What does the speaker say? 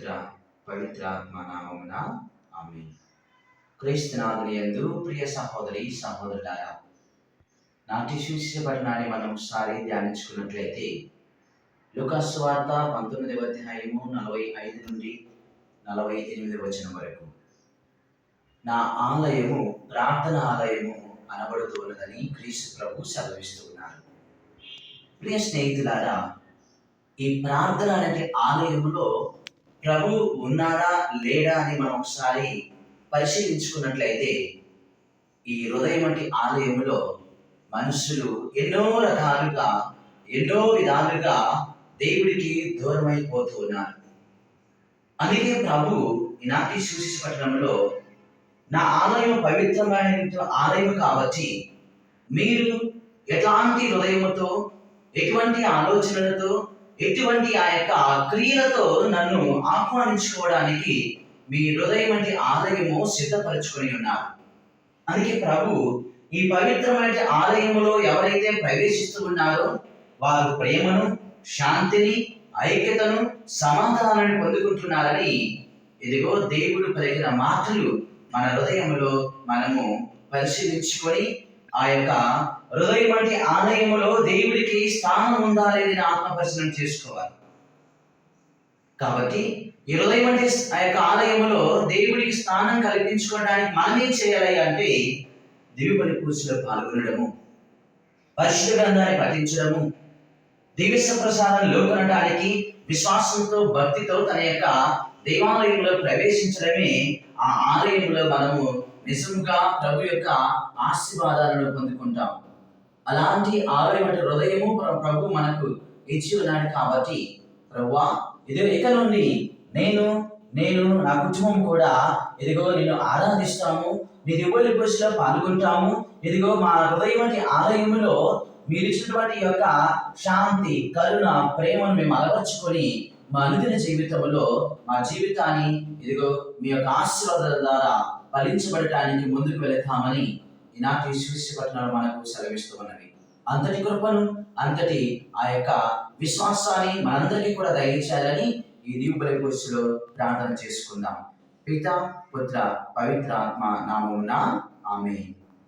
పుత్ర పవిత్రాత్మ నామమున ఆమె క్రీస్తునాథుని ఎందు ప్రియ సహోదరి సహోదరులారా నాటి సూచించబడినాన్ని మనం ఒకసారి ధ్యానించుకున్నట్లయితే లుకాస్ వార్త పంతొమ్మిదవ అధ్యాయము నలభై ఐదు నుండి నలభై ఎనిమిది వచ్చిన వరకు. నా ఆలయము ప్రార్థన ఆలయము అనబడుతున్నదని క్రీస్తు ప్రభు సెలవిస్తూ ఉన్నారు. ప్రియ స్నేహితులారా ఈ ప్రార్థన అనే ఆలయంలో ప్రభు ఉన్నాడా లేడా అని మనం ఒకసారి పరిశీలించుకున్నట్లయితే ఈ హృదయం వంటి ఆలయంలో మనుషులు ఎన్నో రకాలుగా ఎన్నో విధాలుగా దేవుడికి దూరమైపోతూ ఉన్నారు. అందుకే ప్రభు ఈనాటి సూచించ పట్టణంలో నా ఆలయం పవిత్రమైన ఆలయం కాబట్టి మీరు ఎలాంటి హృదయంతో ఎటువంటి ఆలోచనలతో ఎటువంటి ఆ యొక్క క్రియలతో నన్ను ఆహ్వానించుకోవడానికి మీ హృదయం వంటి ఆలయము సిద్ధపరచుకొని ఉన్నారు. అందుకే ప్రభు ఈ పవిత్రమైన ఆలయములో ఎవరైతే ప్రవేశిస్తూ ఉన్నారో వారు ప్రేమను శాంతిని ఐక్యతను సమాధానాన్ని పొందుకుంటున్నారని ఇదిగో దేవుడు పలికిన మాటలు మన హృదయంలో మనము పరిశీలించుకొని ఆ యొక్క హృదయం అంటే ఆలయములో దేవుడికి స్థానం ఉందా లేదని ఆత్మపరిశీలన చేసుకోవాలి. కాబట్టి ఈ హృదయం అంటే ఆ యొక్క ఆలయములో దేవుడికి స్థానం కల్పించుకోవడానికి మనం ఏం చేయాలి అంటే దివ్యబలి పూజలో పాల్గొనడము పరిశుద్ధ గ్రంథాన్ని పఠించడము దివ్య ప్రసాదంలో కొనడానికి విశ్వాసంతో భక్తితో తన యొక్క దేవాలయంలో ప్రవేశించడమే ఆ ఆలయంలో మనము నిజంగా ప్రభు యొక్క ఆశీర్వాదాలను పొందుకుంటాం అలాంటి ఆరోగ్యమైన హృదయము ప్రభు మనకు ఇచ్చి ఉన్నాడు కాబట్టి ప్రభువా ఇదిగో ఇక నుండి నేను నేను నా కుటుంబం కూడా ఇదిగో నేను ఆరాధిస్తాము నీ దివ్వలి పూజలో పాల్గొంటాము ఇదిగో మా హృదయం వంటి ఆలయములో మీరు ఇచ్చినటువంటి యొక్క శాంతి కరుణ ప్రేమను మేము అలవర్చుకొని మా అనుదిన జీవితంలో మా జీవితాన్ని ఇదిగో మీ యొక్క ఆశీర్వాదాల ద్వారా ఫలించబడటానికి ముందుకు వెళతామని ఈనాటి పట్టణాలు మనకు సెలవిస్తూ ఉన్నవి అంతటి కృపను అంతటి ఆ యొక్క విశ్వాసాన్ని మనందరికీ కూడా దయచేయాలని ఈ దీవు బలిపూజలో ప్రార్థన చేసుకుందాం. పిత పుత్ర పవిత్ర ఆత్మ నామమున ఆమె